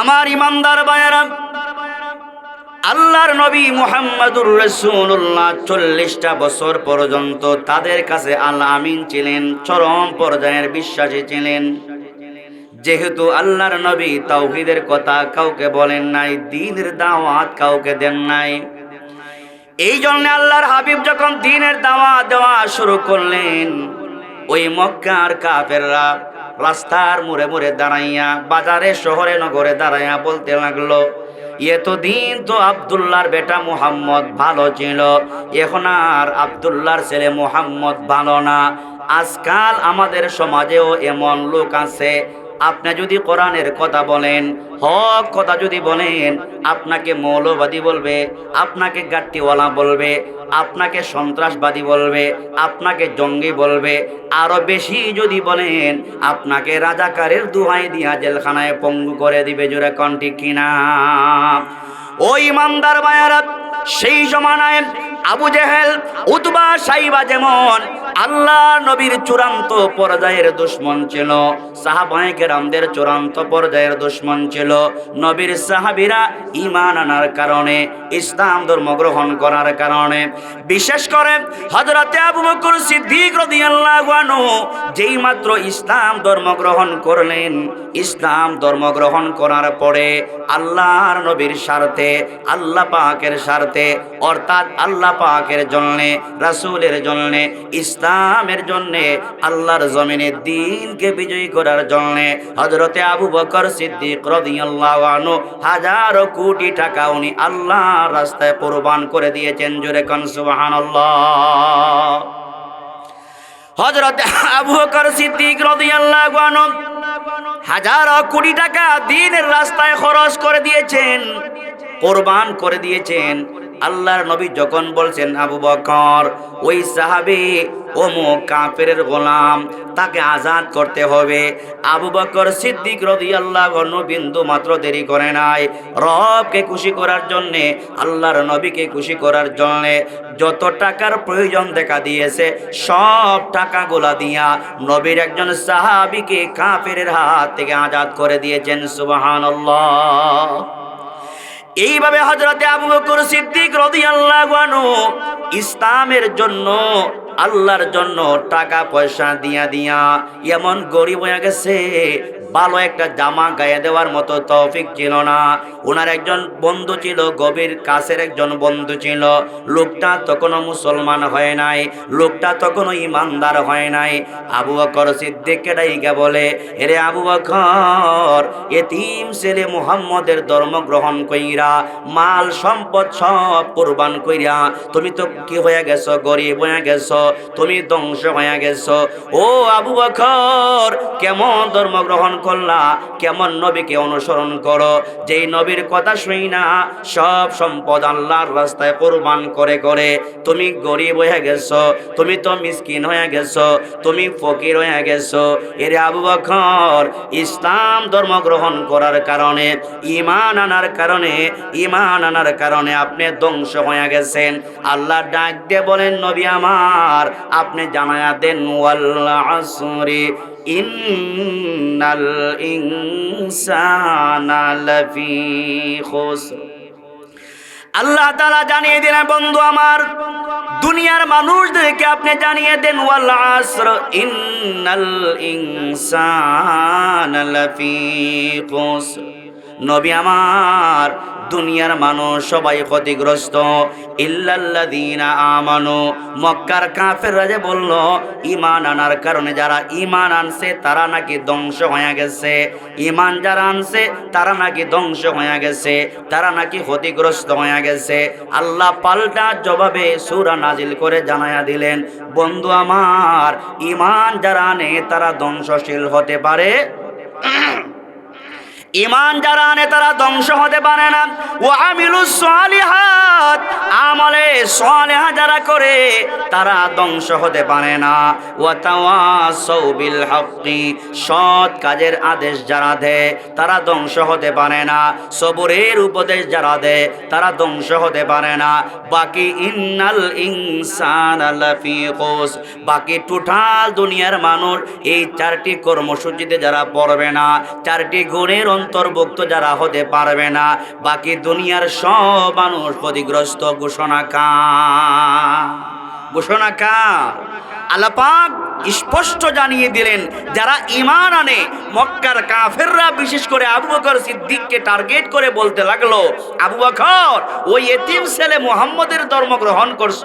আমার ইমানদার বায়ারা আল্লাহর নবী মুহাম্মদুর রসুল্লাহ চল্লিশটা বছর পর্যন্ত তাদের কাছে আল্লাহ আমিন ছিলেন, চরম পর্যায়ের বিশ্বাসী ছিলেন। যেহেতু আল্লাহর নবী তাওহিদের কথা কাউকে বলেন নাই, দিনের দাওয়াত কাউকে দেন নাই। এই জন্য আল্লাহর হাবিব যখন দিনের দাওয়াত দেওয়া শুরু করলেন, ওই মক্কার কাফেররা রাস্তার মোড়ে মোড়ে দাঁড়াইয়া, বাজারে, শহরে, নগরে দাঁড়াইয়া বলতে লাগল, এতদিন তো আবদুল্লার বেটা মুহাম্মদ ভালো ছিল, এখন আর আবদুল্লার ছেলে মুহাম্মদ ভালো না। আজকাল আমাদের সমাজেও এমন লোক আছে আপনি যদি কোরআনের কথা বলেন, হক কথা যদি বলেন, আপনাকে মৌলবাদী বলবে, আপনাকে গাট্টিওয়ালা বলবে, আপনাকে সন্ত্রাসবাদী বলবে, আপনাকে জঙ্গি বলবে, আরও বেশি যদি বলেন, আপনাকে রাজাকারের দুহাই দিয়া জেলখানায় পঙ্গু করে দিবে, জোরে কন্টি কিনা ও ইমানদার বায়ারাত সেই জমানায় আবু জেহেল, উতবা সাইবা যেমন আল্লাহ নবীর চূড়ান্ত পর্যায়ের দুশ্মন ছিল। সাহাবায়ে চূড়ান্ত পর্যায়ের দুশ্মন ছিল। নবীর সাহাবীরা ঈমান আনার কারণে, ইসলাম ধর্ম গ্রহণ করার কারণে, বিশেষ করে হযরতে আবু বকর সিদ্দিক রাদিয়াল্লাহু আনহু যেই মাত্র ইসলাম ধর্ম গ্রহণ করলেন, ইসলাম ধর্ম গ্রহণ করার পরে আল্লাহর নবীর স্বার্থে, আল্লাহ পাকের স্বার্থে অর্থাৎ আল্লাহ পাকের জন্যে, রাসূলের জন্যে, ইসলামের জন্যে, আল্লাহর জমিনে দিনকে বিজয়ী করার জন্যে হজরতে আবু বকর সিদ্দিক রাদিয়াল্লাহু আনহু হাজারো কোটি টাকা উনি আল্লাহর রাস্তায় কোরবান করে দিয়েছেন, জোরে কোন সুবহানাল্লাহ। হযরত আবু বকর সিদ্দিক রাদিয়াল্লাহু হাজারো কোটি টাকা দিনের রাস্তায় খরচ করে দিয়েছেন, কোরবান করে দিয়েছেন। আল্লাহর নবী যখন বলছেন আবু বকর, ওই সাহাবী, ও মো কাফের গোলাম, তাকে আজাদ করতে হবে। আবু বকর সিদ্দিক রাদিয়াল্লাহু আনহু বিন্দু মাত্র দেরি করে নাই। রবকে খুশি করার জন্যে, আল্লাহর নবীকে খুশি করার জন্যে যত টাকার প্রয়োজন দেখা দিয়েছে, সব টাকা টাকাগুলা দিয়া নবীর একজন সাহাবীকে কাফের হাত থেকে আজাদ করে দিয়েছেন, সুবহানাল্লাহ। এইভাবে হজরতে আবু বকর সিদ্দিক আনহু ইসলামের জন্য, আল্লাহর জন্য টাকা পয়সা দিয়া দিয়া এমন গরিব হয়ে গেছে ভালো একটা জামা গায়ে দেওয়ার মতো তৌফিক ছিল না। ওনার একজন বন্ধু ছিল, গভীর কাছের একজন বন্ধু ছিল। লোকটা তখনও মুসলমান হয় নাই, লোকটা তখনও ইমানদার হয় নাই। আবু বকর সিদ্দিককে ডাইকা বলে, এরে আবু বকর, এতিম ছেলে মুহাম্মদের ধর্ম গ্রহণ কইরা, মাল, সম্পদ সব কোরবান কইরা, তুমি তো কি হয়ে গেছো, গরিব হয়ে গেছো, তুমি ধ্বংস হয়ে গেছো। ও আবু বকর, কেমন ধর্ম গ্রহণ করলা, কেমন নবীকে অনুসরণ করো? যেই নবীর কথা শুই না, সব সম্পদ আল্লাহর রাস্তায় কোরবান করে করে। তুমি গরিব হয়ে গেছো, তুমি তো মিসকিন হয়ে গেছো, তুমি ফকির হয়ে গেছো। এর আবু বকর, ইসলাম ধর্ম গ্রহণ করার কারণে ইমান আনার কারণে ইমান আনার কারণে আপনি ধ্বংস হয়ে গেছেন। আল্লাহ ডাক দিয়ে বলেন, নবী আমার, আপনি জানায়া দেন আসরি। ইন্নাল ইনসানা লাফি খুসর আল্লাহ তালা জানিয়ে দিলেন, বন্ধু আমার, দুনিয়ার মানুষদেরকে আপনি জানিয়ে দেন, ওয়াল আসর ইন্নাল ইনসানা লাফি খুসর নবী আমার, দুনিয়ার মানুষ সবাই ক্ষতিগ্রস্ত। ইল্লাল্লাযীনা আমানু, মক্কার কাফেররা যে বলল, ঈমান আনার কারণে যারা ঈমান আনছে, তারা নাকি ধ্বংস হয়ে গেছে। ঈমান যারা আনছে, তারা নাকি ধ্বংস হয়ে গেছে, তারা নাকি ক্ষতিগ্রস্ত হয়ে গেছে। আল্লাহ পাল্টা জবাবে সূরা নাজিল করে জানায়া দিলেন, বন্ধু আমার, ঈমান যারা আনে, তারা ধ্বংসশীল হতে পারে। ইমান যারা আনে তারা ধ্বংস হতে পারে না। ও আমিলু সালিহাত, আমলে সালেহা যারা করে, তারা ধ্বংস হতে পারে না। ও তাওয়াসাউ হক্কি, সৎ কাজের আদেশ যারা দেয় তারা ধ্বংস হতে পারে না। সবরের উপদেশ যারা দেয় তারা ধ্বংস হতে পারে না। বাকি ইন্নাল ইনসান বাকি টোটাল দুনিয়ার মানুষ এই চারটি কর্মসূচিতে যারা পড়বে না, চারটি গুণের অন্তর্ভুক্ত যারা হতে পারবে না, বাকি দুনিয়ার সব মানুষ ক্ষতিগ্রস্ত, ঘোষণা কা ঘোষণা কা আলাপাক স্পষ্ট জানিয়ে দিলেন, যারা ইমান আনে, মক্কার কাফেররা বিশেষ করে আবু বকর সিদ্দিককে টার্গেট করে বলতে লাগল, আবু বকর, ওই এতিম ছেলে মুহাম্মদের ধর্ম গ্রহণ করছ,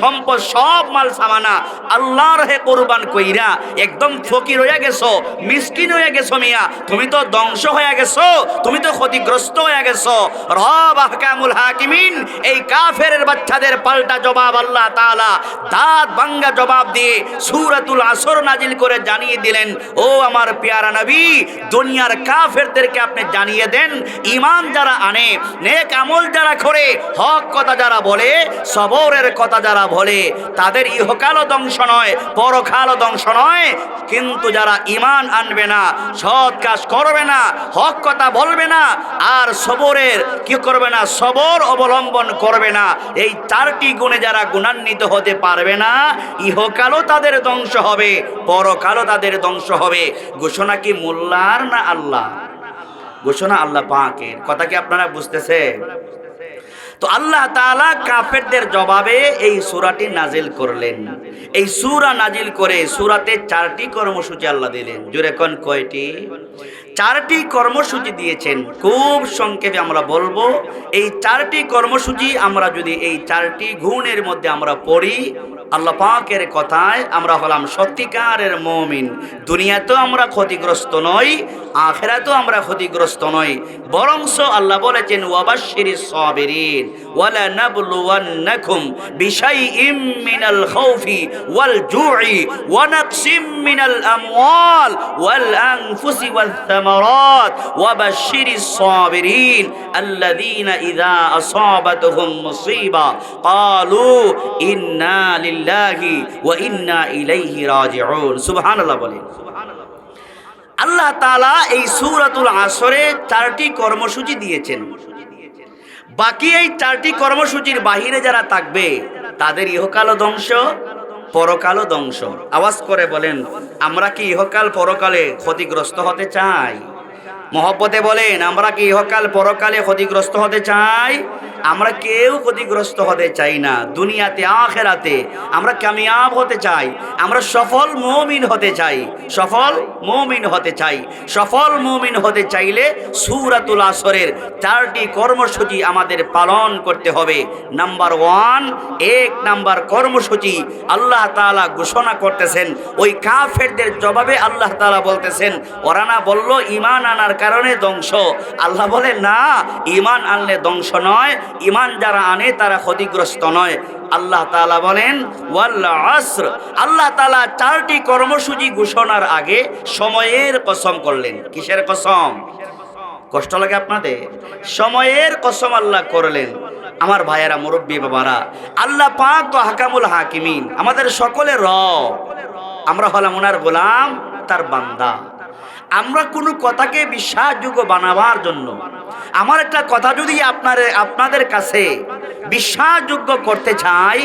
সম্পদ সব মাল সামানা, আল্লাহর হে কোরবান কইরা একদম ফকির হয়ে গেছো, মিসকিন হয়ে গেছো মিয়া, তুমি তো ধ্বংস হয়ে গেছো, তুমি তো ক্ষতিগ্রস্ত হয়ে গেছো, রব আহকামুল হাকিমিন, এই কাফেরের বাচ্চাদের পাল্টা জবাব আল্লাহ তাআলা, দাঁত ভাঙ্গা জবাব দিয়ে সূরাতুল আসর নাজিল করে জানিয়ে দিলেন, ও আমার পেয়ারা নবী, দুনিয়ার কাফেরদেরকে আপনি জানিয়ে দেন, ঈমান যারা আনে, নেক আমল যারা করে, হক কথা যারা বলে, সবরের কথা যারা বলে, তাদের ইহকালও ধ্বংস নয়, পরকালও ধ্বংস নয়। কিন্তু যারা ইমান আনবে না, সৎ কাজ করবে না, হক কথা বলবে না, আর সবরের কি করবে না, সবর অবলম্বন করবে না, এই চারটি গুণে যারা গুণান্বিত হতে পারবে না, ইহকালও তাদের ধ্বংস হবে, পরকালও তাদের ধ্বংস হবে। ঘোষণা কি মোল্লার না আল্লাহ? ঘোষণা আল্লাহ পাকের। কথা কি আপনারা বুঝতেছে তো আল্লাহ তালা কাফেরদের জবাবে এই সুরাটি নাজিল করলেন। এই সুরা নাজিল করে সুরাতে চারটি কর্মসূচি আল্লাহ দিলেন। জুরে কন কয়টি? চারটি কর্মসূচি দিয়েছেন। খুব সংক্ষেপে আমরা বলব, এই চারটি কর্মসূচি আমরা যদি এই চারটি গুণের মধ্যে আমরা পড়ি, আল্লাহ পাকের কথায় আমরা হলাম সত্যিকারের মমিন। দুনিয়াতেও আমরা ক্ষতিগ্রস্ত নই, আখেরাতেও আমরা ক্ষতিগ্রস্ত নই। বরংস আল্লাহ বলেছেন ওয়াবাশশিরি সাবিরিন ওয়ালা নাবলুওয়ান্নাকুম বিশাইইম মিনাল খাউফি ওয়াল জু'i ওয়া নাকসিম মিনাল আমওয়াল ওয়াল আনফুসি ওয়াল থামারাত ওয়াবাশশিরিস সাবিরিন আল্লাযীনা ইযা আসাবাতুহুম মুসিবা ক্বালু ইন্না লিল্লাহি ওয়া ইন্না ইলাইহি রাজিউন সুবহানাল্লাহ বলেন। আল্লাহ তাআলা এই সূরাতুল আসরে চারটি কর্মসূচি দিয়েছেন। বাকি এই চারটি কর্মসূচির বাহিরে যারা থাকবে, তাদের ইহকালও ধ্বংস পরকালও ধ্বংস। আওয়াজ করে বলেন আমরা কি ইহকাল পরকালে ক্ষতিগ্রস্ত হতে চাই? মহব্বতে বলেন, আমরা কি ইহকাল পরকালে ক্ষতিগ্রস্ত হতে চাই? আমরা কেউ ক্ষতিগ্রস্ত হতে চাই না। দুনিয়াতে, আখেরাতে আমরা কামিয়াব হতে চাই। আমরা সফল মমিন হতে চাই। সফল মমিন হতে চাই। সফল মমিন হতে চাইলে সুরাতুল আসরের চারটি কর্মসূচি আমাদের পালন করতে হবে। নাম্বার ওয়ান, এক নাম্বার কর্মসূচি আল্লাহ তাআলা ঘোষণা করতেছেন। ওই কাফেরদের জবাবে আল্লাহ তাআলা বলতেছেন ওরানা বলল, ইমান আনার কারণে ধ্বংস। আল্লাহ বলে, না ইমান আনলে ধ্বংস নয় ইমান যারা আনে তারা ক্ষতিগ্রস্ত নয়। আল্লাহ তালা বলেন, ওয়াল আসর। আল্লাহ তালা চারটি কর্মসূচি ঘোষণার আগে সময়ের কসম করলেন। কিসের কসম? কষ্ট লাগে আপনাদের? সময়ের কসম আল্লাহ করলেন। আমার ভাইয়েরা, মুরব্বী বাবারা, আল্লাহ পাক তো হাকামুল হাকিমিন, আমাদের সকলে র আমরা হলাম ওনার গোলাম, তার বান্দা। আমরা কোনো কথাকে বিশ্বাসযোগ্য বানাবার জন্য আমার একটা কথা যদি আপনার, আপনাদের কাছে বিশ্বাসযোগ্য করতে চাই,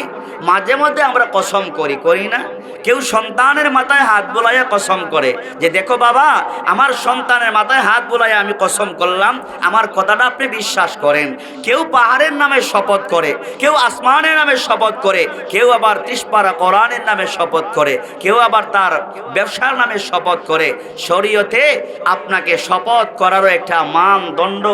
মাঝে মধ্যে আমরা কসম করি করি না? কেউ সন্তানের মাথায় হাত বোলাইয়া কসম করে যে, দেখো বাবা, আমার সন্তানের মাথায় হাত বোলাইয়া আমি কসম করলাম, আমার কথাটা আপনি বিশ্বাস করেন। কেউ পাহাড়ের নামে শপথ করে, কেউ আসমানের নামে শপথ করে, কেউ আবার তিসপাড়া কোরআনের নামে শপথ করে, কেউ আবার তার ব্যবসার নামে শপথ করে। শরীয়তে আপনাকে শপথ করারও একটা মানদণ্ড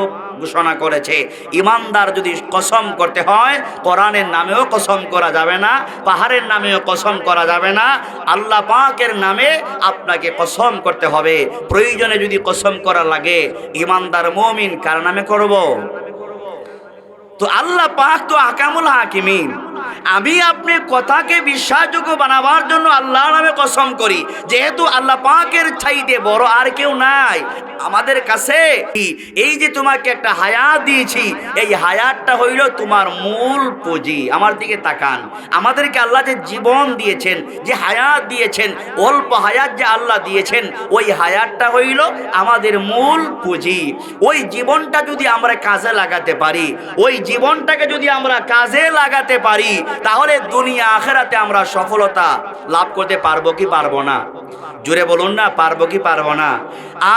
ঘোষণা করেছে। ইমানদার যদি কসম করতে হয়, কোরআনের নামেও কসম করা যাবে না, পাহাড়ের নামেও কসম করা যাবে না, আল্লাহ পাকের নামে আপনাকে কসম করতে হবে। প্রয়োজনে যদি কসম করা লাগে, ইমানদার মমিন কার নামে করব? তো আল্লাহ পাক তো আকামুল হাকিমিন। আমি আপনি কথাকে বিশ্বাসযোগ্য বানাবার জন্য আল্লাহ নামে কসম করি। যেহেতু আল্লাহ পাকের চাইতে বড় আর কেউ নাই। আমাদের কাছে এই যে তোমাকে একটা হায়াত দিয়েছি, এই হায়াতটা হইল তোমার মূল পুঁজি। আমার দিকে তাকান। আমাদেরকে আল্লাহ যে জীবন দিয়েছেন, যে হায়াত দিয়েছেন, অল্প হায়াত যে আল্লাহ দিয়েছেন, ওই হায়াতটা হইল আমাদের মূল পুঁজি। ওই জীবনটা যদি আমরা কাজে লাগাতে পারি, ওই জীবনটাকে যদি আমরা কাজে লাগাতে পারি তাহলে দুনিয়া আখেরাতে আমরা সফলতা লাভ করতে পারব কি পারব না? জুড়ে বলুন না, পারব কি পারব না?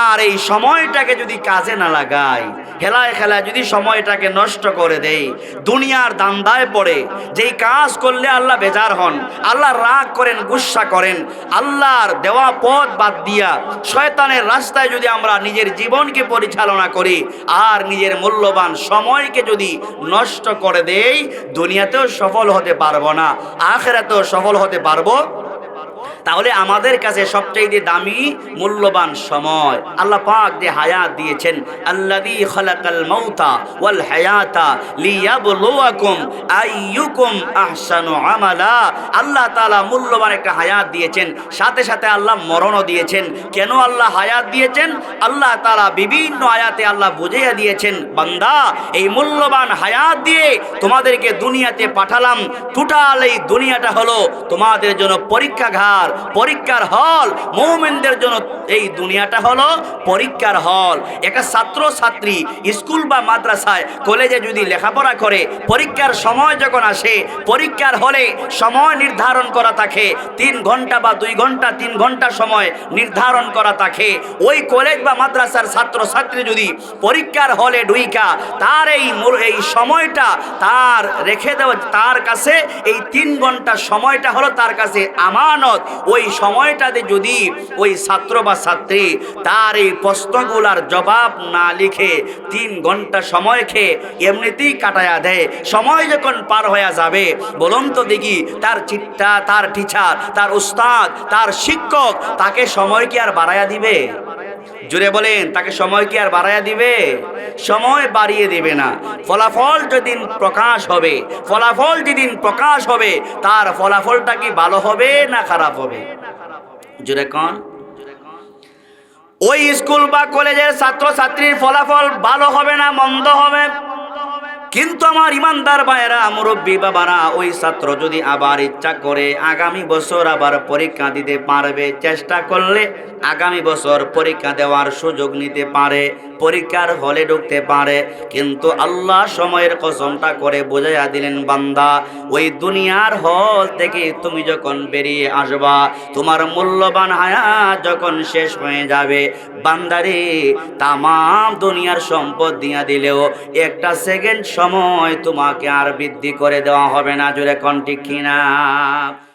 আর এই সময়টাকে যদি কাজে না লাগাই, খেলায় খেলায় যদি সময়টাকে নষ্ট করে দেই, দুনিয়ার দান্দায় পড়ে, যেই কাজ করলে আল্লাহ বেজার হন, আল্লাহ রাগ করেন, গুসা করেন, আল্লাহর দেওয়া পথ বাদ দিয়া শয়তানের রাস্তায় যদি আমরা নিজের জীবনকে পরিচালনা করি, আর নিজের মূল্যবান সময়কে যদি নষ্ট করে দেই, দুনিয়াতেও সফল হতে পারব না, আখেরাতেও সফল হতে পারব তাহলে আমাদের কাছে সবচেয়ে দামি, মূল্যবান সময়। আল্লাহ পাক যে হায়াত দিয়েছেন, আল্লাযী খালাকাল মাউতা ওয়াল হায়াতা লিয়াবলুয়াকুম আইয়ুকুম আহসানু আমালা। আল্লাহ তাআলা মূল্যবান একটা হায়াত দিয়েছেন, সাথে সাথে আল্লাহ মরণও দিয়েছেন। কেন আল্লাহ হায়াত দিয়েছেন? আল্লাহ তাআলা বিভিন্ন আয়াতে আল্লাহ বুঝিয়ে দিয়েছেন, বান্দা, এই মূল্যবান হায়াত দিয়ে তোমাদেরকে দুনিয়াতে পাঠালাম। টোটাল এই দুনিয়াটা হলো তোমাদের জন্য পরীক্ষাঘার পরীক্ষার হল। মৌমেনদের জন্য এই দুনিয়াটা হলো পরীক্ষার হল। একটা ছাত্র ছাত্রী স্কুল বা মাদ্রাসায়, কলেজে যদি লেখাপড়া করে, পরীক্ষার সময় যখন আসে, পরীক্ষার হলে সময় নির্ধারণ করা থাকে। তিন ঘণ্টা বা দুই ঘণ্টা, তিন ঘণ্টা সময় নির্ধারণ করা থাকে। ওই কলেজ বা মাদ্রাসার ছাত্র ছাত্রী যদি পরীক্ষার হলে ডুইকা তার এই এই সময়টা তার রেখে দেওয়া, তার কাছে এই তিন ঘণ্টা সময়টা হলো তার কাছে আমানত। ওই সময়টাতে যদি ওই ছাত্র বা ছাত্রী তার এই প্রশ্নগুলার জবাব না লিখে তিন ঘণ্টা সময় খেয়ে এমনিতেই কাটায়া দেয়, সময় যখন পার হয়ে যাবে, বলুন তো দেখি তার চিত্তা, তার টিচার তার উস্তাদ, তার শিক্ষক তাকে সময় কি আর বাড়াইয়া দিবে? জুড়ে বলেন, তাকে সময় কি আর বাড়াইয়া দিবে? সময় বাড়িয়ে দিবে না। ফলাফল যেদিন প্রকাশ হবে, ফলাফল যেদিন প্রকাশ হবে, তার ফলাফলটা কি ভালো হবে না খারাপ হবে? জুড়ে কন। ওই স্কুল বা কলেজের ছাত্র ছাত্রীর ফলাফল ভালো হবে না মন্দ হবে? কিন্তু আমার ইমানদার ভাইয়েরা, মুরব্বী বাবারা, ওই ছাত্র যদি আবার ইচ্ছা করে আগামী বছর আবার পরীক্ষা দিতে পারবে, চেষ্টা করলে আগামী বছর পরীক্ষা দেওয়ার সুযোগ নিতে পারে, পরীক্ষার হলে ঢুকতে পারে। কিন্তু আল্লাহ সময়ের কসমটা করে বোঝাইয়া দিলেন, বান্দা, ওই দুনিয়ার হল থেকে তুমি যখন বেরিয়ে আসবা, তোমার মূল্যবান হায়াত যখন শেষ হয়ে যাবে, বান্দারে, তামাম দুনিয়ার সম্পদ দিয়া দিলেও একটা সেকেন্ড সময় তোমাকে আর বৃদ্ধি করে দেওয়া হবে না। জোরে কন্টি কিনা